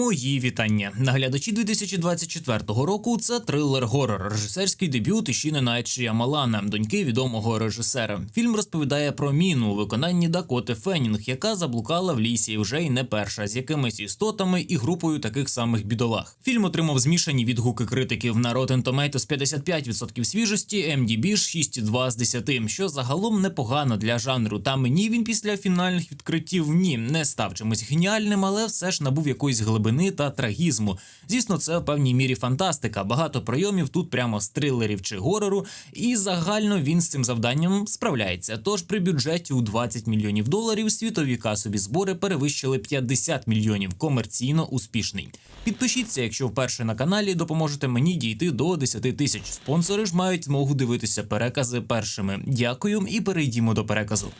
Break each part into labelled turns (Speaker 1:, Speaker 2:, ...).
Speaker 1: Мої вітання. Наглядачі 2024 року це трилер горор, режисерський дебют Ішіни Найт Шіямалана, доньки відомого режисера. Фільм розповідає про міну у виконанні Дакоти Феннінг, яка заблукала в лісі вже й не перша з якимись істотами і групою таких самих бідолах. Фільм отримав змішані відгуки критиків на Rotten Tomatoes 55% свіжості, MDB ж 6,2 з 10, що загалом непогано для жанру. Та мені він після фінальних відкриттів ні не став чимось геніальним, але все ж набув якоїсь глибини та трагізму. Звісно, це в певній мірі фантастика. Багато прийомів тут прямо з трилерів чи горору, і загально він з цим завданням справляється. Тож при бюджеті у 20 мільйонів доларів світові касові збори перевищили 50 мільйонів. Комерційно успішний. Підпишіться, якщо вперше на каналі допоможете мені дійти до 10 тисяч. Спонсори ж мають змогу дивитися перекази першими. Дякую і перейдімо до переказу.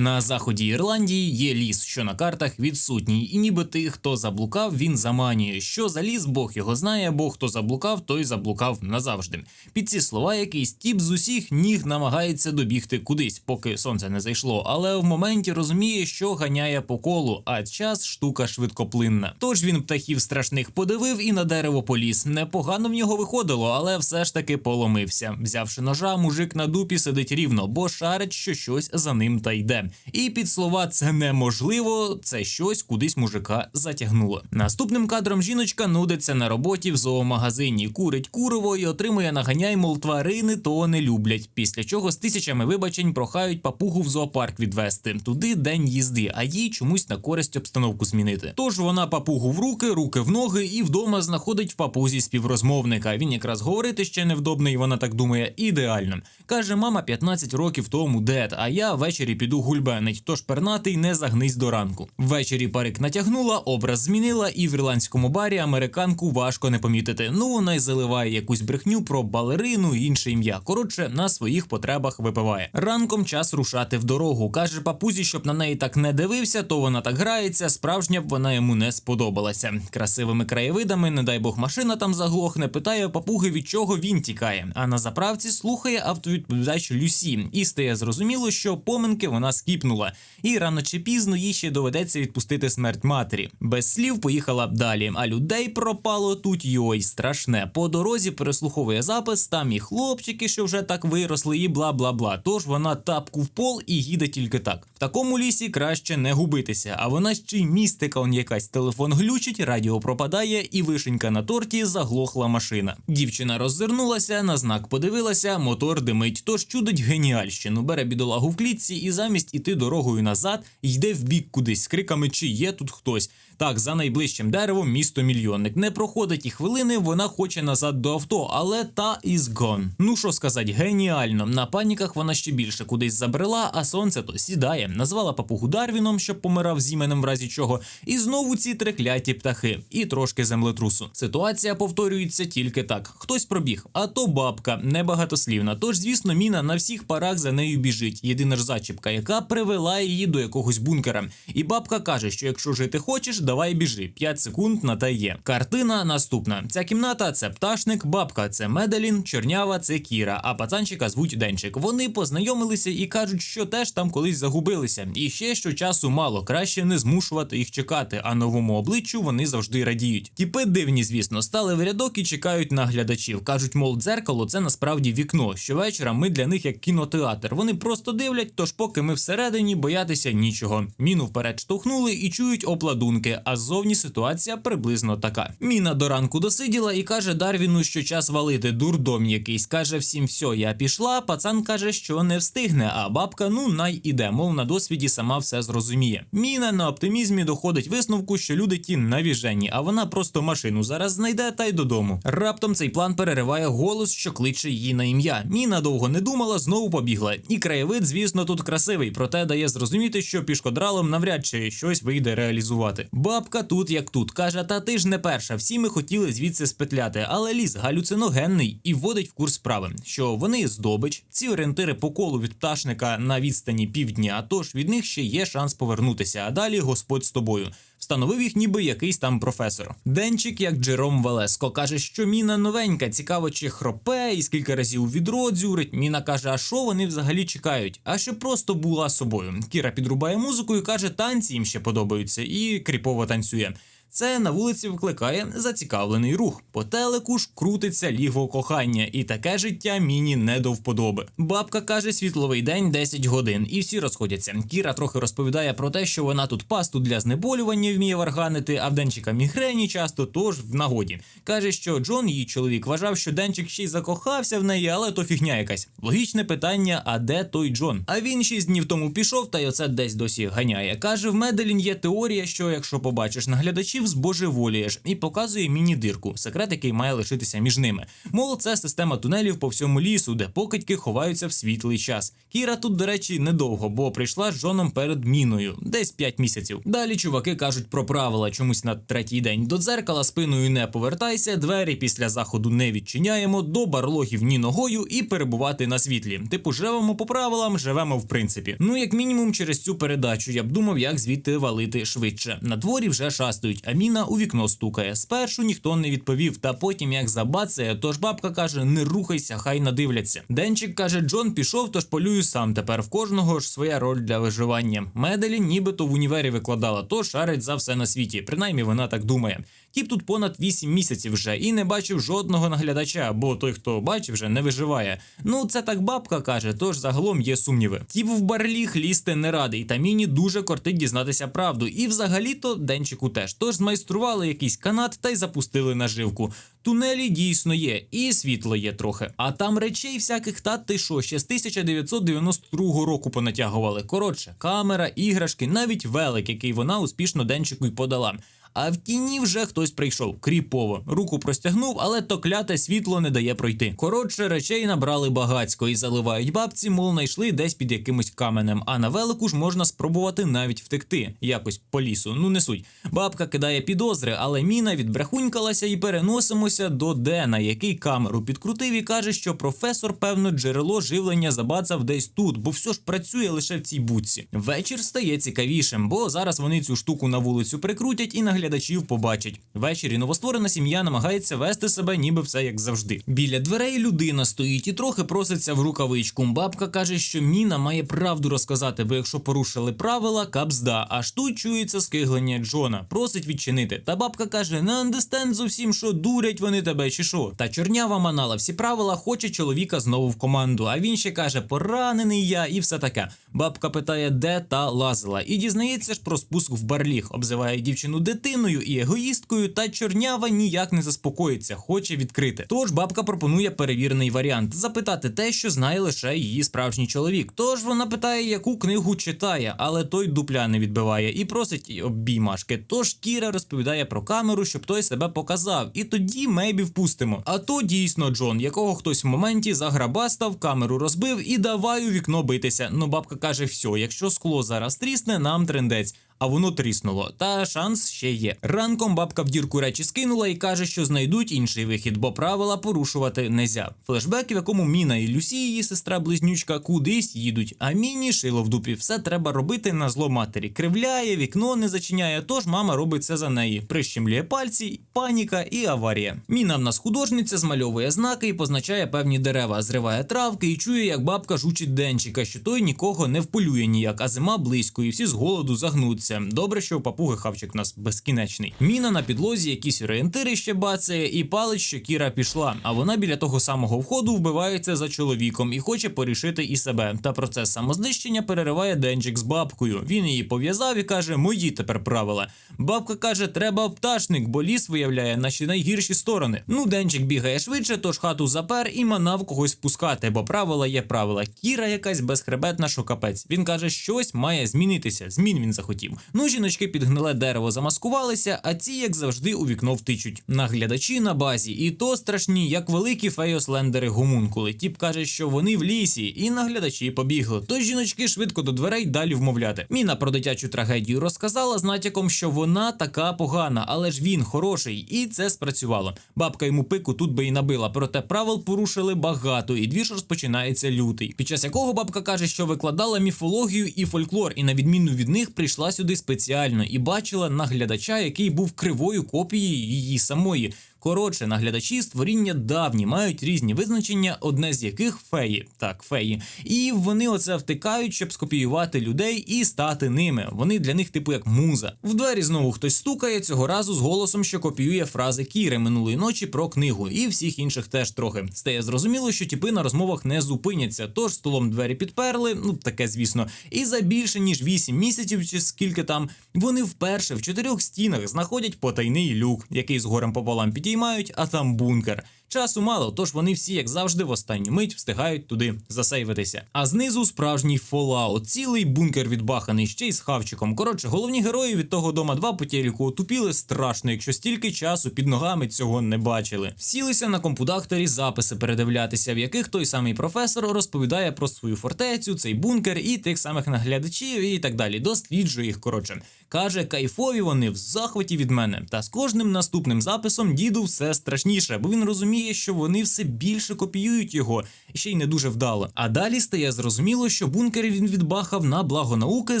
Speaker 1: На заході Ірландії є ліс, що на картах відсутній, і ніби тих, хто заблукав, він заманює. Що за ліс, Бог його знає, бо хто заблукав, той заблукав назавжди. Під ці слова якийсь тіп з усіх ніг намагається добігти кудись, поки сонце не зайшло, але в моменті розуміє, що ганяє по колу, а час штука швидкоплинна. Тож він птахів страшних подивив і на дерево поліз. Непогано в нього виходило, але все ж таки поломився. Взявши ножа, мужик на дупі сидить рівно, бо шарить, що щось за ним та йде. І під слова це неможливо, це щось кудись мужика затягнуло. Наступним кадром жіночка нудиться на роботі в зоомагазині, курить куриво і отримує наганяй, мол, тварини то не люблять. Після чого з тисячами вибачень прохають папугу в зоопарк відвести туди день їзди, а їй чомусь на користь обстановку змінити. Тож вона папугу в руки, руки в ноги і вдома знаходить в папузі співрозмовника. Він якраз говорити ще невдобний, вона так думає, ідеально. Каже, мама 15 років тому дед, а я ввечері піду гульбенить, тож пернатий не загнись до ранку. Ввечері парик натягнула, образ змінила, і в ірландському барі американку важко не помітити. Ну вона й заливає якусь брехню про балерину і інше ім'я. Коротше, на своїх потребах випиває. Ранком час рушати в дорогу. каже папузі, щоб на неї так не дивився, то вона так грається. Справжня б вона йому не сподобалася. Красивими краєвидами, не дай Бог, машина там заглохне. Питає папуги, від чого він тікає. А на заправці слухає автовідповідач Люсі, і стає зрозуміло, що поминки вона скіпнула, і рано чи пізно їй ще доведеться відпустити смерть матері. Без слів поїхала б далі. А людей пропало тут йой страшне. По дорозі переслуховує запис. Там і хлопчики, що вже так виросли, і бла бла бла. Тож вона тапку в пол і їде тільки так. В такому лісі краще не губитися. А вона ще й містика, он якась телефон глючить, радіо пропадає, і вишенька на торті заглохла машина. Дівчина роззирнулася, на знак подивилася, мотор димить. Тож чудить геніальщину. Бере бідолагу в клітці і замість іти дорогою назад, йде в бік кудись з криками, чи є тут хтось. Так, за найближчим деревом місто мільйонник. Не проходить і хвилини, вона хоче назад до авто, але та is gone. Ну що сказати, геніально. На паніках вона ще більше кудись забрела, а сонце то сідає. Назвала папугу Дарвіном, щоб помирав з іменем в разі чого. І знову ці трекляті птахи, і трошки землетрусу. Ситуація повторюється тільки так: хтось пробіг, а то бабка небагатослівна. Тож, звісно, міна на всіх парах за нею біжить. Єдина ж зачіпка, яка привела її до якогось бункера. І бабка каже, що якщо жити хочеш, давай біжи. 5 секунд на те є. Картина наступна. Ця кімната це пташник, бабка це Меделін, чорнява це Кіра, а пацанчика звуть Денчик. Вони познайомилися і кажуть, що теж там колись загубилися. І ще що часу мало, краще не змушувати їх чекати, а новому обличчю вони завжди радіють. Тіпи дивні, звісно, стали в рядок і чекають на глядачів. кажуть, мол, дзеркало це насправді вікно. Щовечора ми для них як кінотеатр. Вони просто дивлять, тож поки ми всередині боятися нічого. Міну вперед штовхнули і чують опладунки. А ззовні ситуація приблизно така. Міна до ранку досиділа і каже Дарвіну, що час валити дурдом якийсь. каже всім, все, я пішла. Пацан каже, що не встигне. А бабка, ну най іде, мов на досвіді сама все зрозуміє. Міна на оптимізмі доходить висновку, що люди ті навіжені, а вона просто машину зараз знайде та й додому. Раптом цей план перериває голос, що кличе її на ім'я. Міна довго не думала, знову побігла. І краєвид, звісно, тут красивий, проте дає зрозуміти, що пішкодралом навряд чи щось вийде реалізувати. Бабка тут як тут каже: Та ти ж не перша. Всі ми хотіли звідси спетляти, але ліс галюциногенний і вводить в курс справи, що вони здобич, ці орієнтири по колу від пташника на відстані півдня, тож від них ще є шанс повернутися. А далі Господь з тобою. Встановив їх, ніби якийсь там професор. Денчик, як Джером Валеско, каже, що міна новенька, цікаво, чи хропе, і скільки разів у відро дзюрить. Міна каже, а що вони взагалі чекають? А що просто була собою. Кіра підрубає музику і каже, танці їм ще подобаються, і кріпово танцює. Це на вулиці викликає зацікавлений рух. По телеку ж крутиться лігво кохання, і таке життя міні не до вподоби. Бабка каже, світловий день 10 годин, і всі розходяться. Кіра трохи розповідає про те, що вона тут пасту для знеболювання вміє варганити, а в денчика мігрені часто, тож в нагоді. Каже, що Джон, її чоловік, вважав, що денчик ще й закохався в неї, але то фігня якась. Логічне питання: а де той Джон? А він шість днів тому пішов, та й оце десь досі ганяє. Каже, в Меделін є теорія, що якщо побачиш наглядачів, збожеволієш, і показує міні-дирку, секрет, який має лишитися між ними. Мол, це система тунелів по всьому лісу, де покидьки ховаються в світлий час. Кіра тут, до речі, недовго, бо прийшла з Джоном перед міною, десь 5 місяців. Далі чуваки кажуть про правила чомусь на третій день. До дзеркала спиною не повертайся, двері після заходу не відчиняємо, до барлогів ні ногою і перебувати на світлі. Типу, живемо по правилам, живемо в принципі. Ну, як мінімум, через цю передачу я б думав, як звідти валити швидше. На дворі вже шастають, а міна у вікно стукає. Спершу ніхто не відповів, та потім як забацає, тож бабка каже: не рухайся, хай надивляться. Денчик каже, Джон пішов, тож полюю сам. Тепер в кожного ж своя роль для виживання. Меделі нібито в універі викладала, то шарить за все на світі. Принаймні вона так думає. Тіп тут понад 8 місяців вже і не бачив жодного наглядача, бо той, хто бачив, вже не виживає. Ну це так бабка каже, тож загалом є сумніви. Тіп в барліг лізти не радий, та міні дуже кортить дізнатися правду. І взагалі-то денчику теж. Тож змайстрували якийсь канат та й запустили наживку. Тунелі дійсно є, і світло є трохи. А там речей всяких та ти що, ще з 1992 року понатягували. Коротше, камера, іграшки, навіть велик, який вона успішно денчику й подала. А в тіні вже хтось прийшов кріпово. Руку простягнув, але то кляте світло не дає пройти. Коротше, речей набрали багацько і заливають бабці, мов знайшли десь під якимось каменем. А на велику ж можна спробувати навіть втекти, якось по лісу. Ну не суть. Бабка кидає підозри, але міна відбрехунькалася і переносимося до Дена, який камеру підкрутив і каже, що професор, певно, джерело живлення забацав десь тут, бо все ж працює лише в цій будці. Вечір стає цікавішим, бо зараз вони цю штуку на вулицю прикрутять і наглядачів побачать. Ввечері новостворена сім'я намагається вести себе, ніби все як завжди. Біля дверей людина стоїть і трохи проситься в рукавичку. Бабка каже, що міна має правду розказати, бо якщо порушили правила, капзда. Аж тут чується скиглення Джона. Просить відчинити. Та бабка каже: не андестенд зовсім, що дурять вони тебе чи що. Та чорнява манала всі правила, хоче чоловіка знову в команду. А він ще каже: поранений я і все таке. Бабка питає, де та лазила, і дізнається ж про спуск в барліг. Обзиває дівчину дитиною і егоїсткою, та чорнява ніяк не заспокоїться, хоче відкрити. Тож бабка пропонує перевірений варіант запитати те, що знає лише її справжній чоловік. Тож вона питає, яку книгу читає, але той дупля не відбиває і просить обіймашки. Тож Кіра розповідає про камеру, щоб той себе показав, і тоді мейбі впустимо. А то дійсно Джон, якого хтось в моменті заграбастав, камеру розбив і давай у вікно битися. Ну бабка каже: все, якщо скло зараз трісне, нам трендець. А воно тріснуло, та шанс ще є. Ранком бабка в дірку речі скинула і каже, що знайдуть інший вихід, бо правила порушувати нельзя. Флешбек, в якому Міна і Люсі, її сестра близнючка, кудись їдуть. А міні шило в дупі. Все треба робити на зло матері. Кривляє, вікно не зачиняє. Тож мама робить це за неї. Прищемлює пальці, паніка і аварія. Міна в нас художниця змальовує знаки і позначає певні дерева, зриває травки і чує, як бабка жучить денчика, що той нікого не вполює ніяк, а зима близько, і всі з голоду загнуться. Добре, що у папуги хавчик у нас безкінечний. Міна на підлозі, якісь орієнтири ще бацає, і палить, що Кіра пішла. А вона біля того самого входу вбивається за чоловіком і хоче порішити і себе. Та процес самознищення перериває денчик з бабкою. Він її пов'язав і каже: Мої тепер правила. Бабка каже, треба пташник, бо ліс виявляє наші найгірші сторони. Ну, денчик бігає швидше, тож хату запер і манав когось пускати, бо правила є правила. Кіра якась безхребетна, що капець. Він каже, щось має змінитися. Змін він захотів. Ну, жіночки під гниле дерево замаскувалися, а ці, як завжди, у вікно втичуть. Наглядачі на базі, і то страшні, як великі фейослендери гомункули. Тіп каже, що вони в лісі, і наглядачі побігли. Тож жіночки швидко до дверей далі вмовляти. Міна про дитячу трагедію розказала з натяком, що вона така погана, але ж він хороший, і це спрацювало. Бабка йому пику тут би і набила, проте правил порушили багато, і двіж розпочинається лютий, під час якого бабка каже, що викладала міфологію і фольклор, і на відміну від них прийшла сюди туди спеціально і бачила наглядача, який був кривою копією її самої. Коротше, наглядачі створіння давні мають різні визначення, одне з яких феї, так, феї, і вони оце втикають, щоб скопіювати людей і стати ними. Вони для них, типу, як муза. В двері знову хтось стукає цього разу з голосом, що копіює фрази Кіри минулої ночі про книгу, і всіх інших теж трохи. Стає зрозуміло, що типи на розмовах не зупиняться. Тож столом двері підперли, ну таке звісно, і за більше ніж 8 місяців, чи скільки там, вони вперше в чотирьох стінах знаходять потайний люк, який з горем пополам підіймають, а там бункер. Часу мало, тож вони всі, як завжди, в останню мить встигають туди засейвитися. А знизу справжній Fallout, цілий бункер відбаханий ще й з хавчиком. Коротше, головні герої від того дома 2 по телеку отупіли страшно, якщо стільки часу під ногами цього не бачили. Сілися на компудакторі записи передивлятися, в яких той самий професор розповідає про свою фортецю, цей бункер і тих самих наглядачів, і так далі. Досліджує їх. Коротше, каже, кайфові вони в захваті від мене. Та з кожним наступним записом діду все страшніше, бо він розуміє, що вони все більше копіюють його, ще й не дуже вдало. А далі стає зрозуміло, що бункери він відбахав на благо науки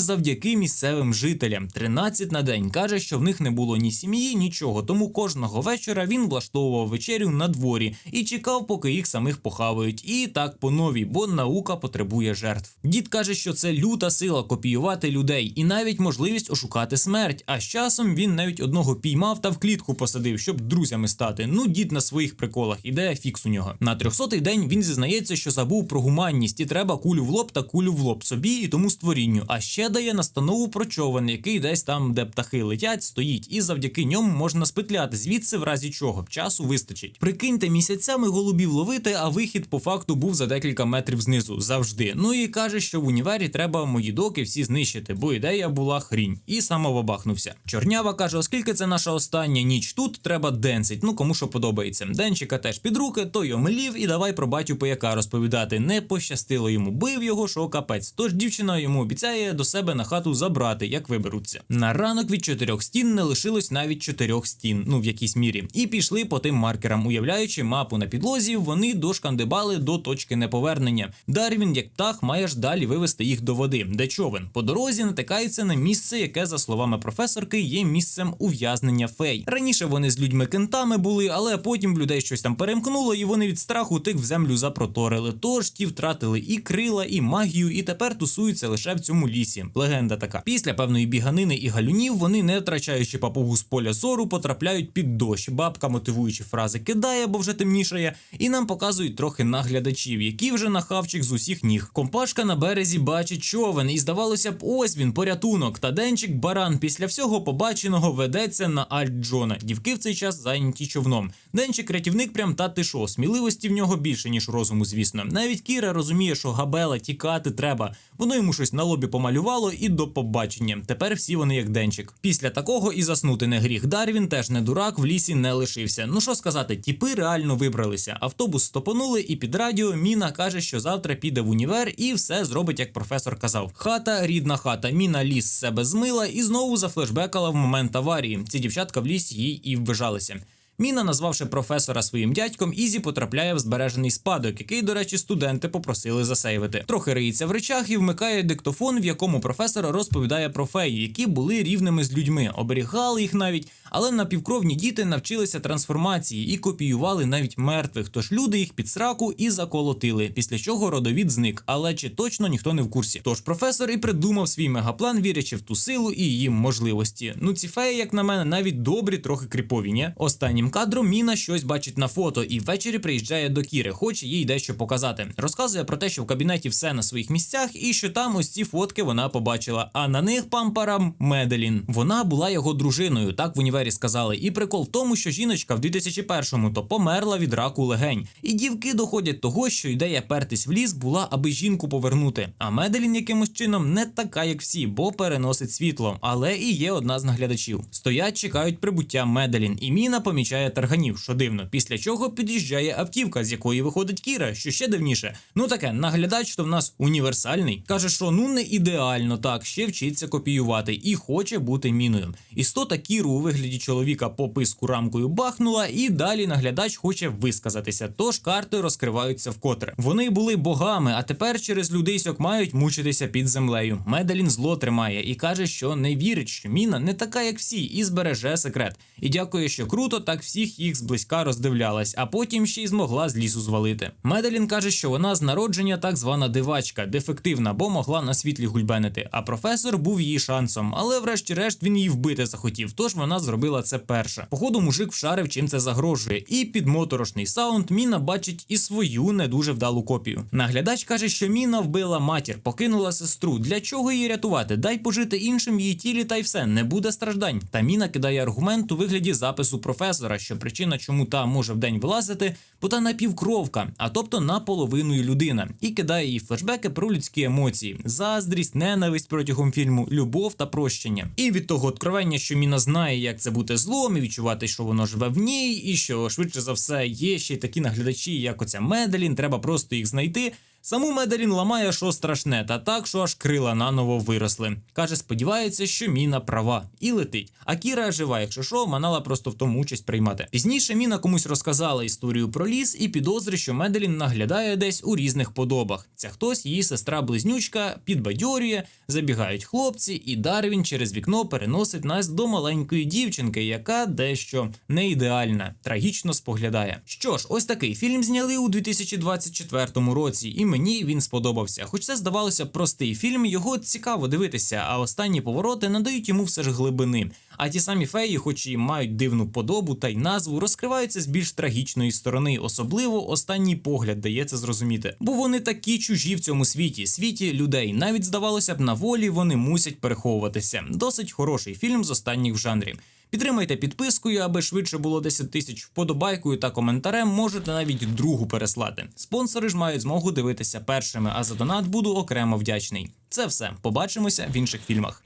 Speaker 1: завдяки місцевим жителям. 13 на день каже, що в них не було ні сім'ї, нічого. Тому кожного вечора він влаштовував вечерю на дворі і чекав, поки їх самих похавають. І так по новій, бо наука потребує жертв. Дід каже, що це люта сила копіювати людей і навіть можливість ошукати смерть. А з часом він навіть одного піймав та в клітку посадив, щоб друзями стати. Ну, дід на своїх приколах, ідея фікс у нього. На трьохсотий день він зізнається, що забув про гуманність і треба кулю в лоб та кулю в лоб собі і тому створінню. А ще дає настанову про човен, який десь там, де птахи летять, стоїть, і завдяки ньому можна спетляти звідси, в разі чого часу вистачить. Прикиньте, місяцями голубів ловити, а вихід по факту був за декілька метрів знизу завжди. Ну і каже, що в універі треба мої доки всі знищити, бо ідея була хрінь, і самовабахнувся. Чорнява каже, оскільки це наша остання ніч тут, треба денсить. Ну кому що подобається. Денчика теж під руки, той омелів і давай про батю пояка розповідати. Не пощастило йому, бив його, що капець. Тож дівчина йому обіцяє до себе на хату забрати, як виберуться. На ранок від чотирьох стін не лишилось навіть чотирьох стін, ну в якійсь мірі, і пішли по тим маркерам, уявляючи мапу на підлозі, вони дошкандибали до точки неповернення. Дарвін, як птах, має ж далі вивести їх до води, де човен. По дорозі натикаються на місце, яке, за словами професорки, є місцем ув'язнення фей. Раніше вони з людьми кентами були, але потім в людей щось там перемкнуло, і вони від страху тих в землю запроторили. Тож ті втратили і крила, і магію, і тепер тусуються лише в цьому лісі. Легенда така. Після певної біганини і галюнів вони, не втрачаючи папугу з поля зору, потрапляють під дощ. Бабка, мотивуючи фрази, кидає, бо вже темнішає, і нам показують трохи наглядачів, які вже на хавчик з усіх ніг. Компашка на березі бачить човен, і здавалося б, ось він порятунок. Та денчик баран після всього побаченого ведеться на Альт Джона. Дівки в цей час зайняті човном. Денчик рятівник прям та ти шо, сміливості в нього більше ніж розуму, звісно. Навіть Кіра розуміє, що габела тікати треба. Воно йому щось на лобі помалювало і до побачення. Тепер всі вони як денчик. Після такого і заснути не гріх. Дарвін теж не дурак, в лісі не лишився. Ну що сказати, тіпи реально вибралися. Автобус стопонули, і під радіо Міна каже, що завтра піде в універ і все зробить, як професор казав. Хата, рідна хата. Міна ліс себе змила і знову зафлешбекала в момент аварії. Ці дівчатка в лісі їй і вбежалися. Міна, назвавши професора своїм дядьком, Ізі потрапляє в збережений спадок, який, до речі, студенти попросили засейвити. Трохи риється в речах і вмикає диктофон, в якому професор розповідає про феї, які були рівними з людьми, оберігали їх навіть. Але напівкровні діти навчилися трансформації і копіювали навіть мертвих. Тож люди їх під сраку і заколотили. Після чого родовід зник. Але чи точно ніхто не в курсі? Тож професор і придумав свій мегаплан, вірячи в ту силу і її можливості. Ну ці феї, як на мене, навіть добрі, трохи кріпові, ні? Останнім кадром Міна щось бачить на фото і ввечері приїжджає до Кіри, хоче їй дещо показати. Розказує про те, що в кабінеті все на своїх місцях, і що там ось ці фотки вона побачила. А на них пампарам Меделін. Вона була його дружиною, так в універі сказали. І прикол в тому, що жіночка в 2001-му то померла від раку легень. І дівки доходять того, що ідея пертись в ліс була, аби жінку повернути. А Меделін якимось чином не така, як всі, бо переносить світло. Але і є одна з наглядачів. Стоять, чекають прибуття Меделін, і Міна помічає зустрічає тарганів, що дивно. Після чого під'їжджає автівка, з якої виходить Кіра, що ще дивніше. Ну таке, наглядач, то в нас універсальний. Каже, що ну не ідеально так, ще вчиться копіювати і хоче бути міною. Істота Кіру у вигляді чоловіка по писку рамкою бахнула, і далі наглядач хоче висказатися. Тож карти розкриваються вкотре. Вони були богами, а тепер через людейсьок мають мучитися під землею. Медалін зло тримає і каже, що не вірить, що міна не така, як всі, і збереже секрет. І дякує, що круто так всіх їх зблизька роздивлялась, а потім ще й змогла з лісу звалити. Медалін каже, що вона з народження так звана дивачка, дефективна, бо могла на світлі гульбенити. А професор був її шансом, але врешті-решт він її вбити захотів. Тож вона зробила це перша. Походу, мужик вшарив, чим це загрожує, і під моторошний саунд міна бачить і свою не дуже вдалу копію. Наглядач каже, що міна вбила матір, покинула сестру. Для чого її рятувати? Дай пожити іншим її тілі, та й все не буде страждань. Та міна кидає аргумент у вигляді запису професора, що причина, чому та може вдень вилазити, бо та напівкровка, а тобто наполовину людина, і кидає їй флешбеки про людські емоції: заздрість, ненависть протягом фільму, любов та прощення. І від того откровення, що міна знає, як це бути злом, і відчувати, що воно живе в ній, і що швидше за все є ще й такі наглядачі, як оця Меделін, треба просто їх знайти. Саму Медалін ламає, що страшне, та так, що аж крила наново виросли. Каже, сподівається, що міна права і летить. А Кіра жива, якщо що, манала просто в тому участь приймати. Пізніше міна комусь розказала історію про ліс і підозри, що Медалін наглядає десь у різних подобах. Ця хтось, її сестра-близнючка, підбадьорює, забігають хлопці, і Дарвін через вікно переносить нас до маленької дівчинки, яка дещо не ідеальна, трагічно споглядає. Що ж, ось такий фільм зняли у 2024 році, і мені він сподобався. Хоч це здавалося простий фільм, його цікаво дивитися, а останні повороти надають йому все ж глибини. А ті самі феї, хоч і мають дивну подобу та й назву, розкриваються з більш трагічної сторони. Особливо останній погляд дає це зрозуміти. Бо вони такі чужі в цьому світі, світі людей. Навіть здавалося б, на волі вони мусять переховуватися. Досить хороший фільм з останніх в жанрі. Підтримайте підпискою, аби швидше було 10 тисяч вподобайкою та коментарем. Можете навіть другу переслати. Спонсори ж мають змогу дивитися першими, а за донат буду окремо вдячний. Це все. Побачимося в інших фільмах.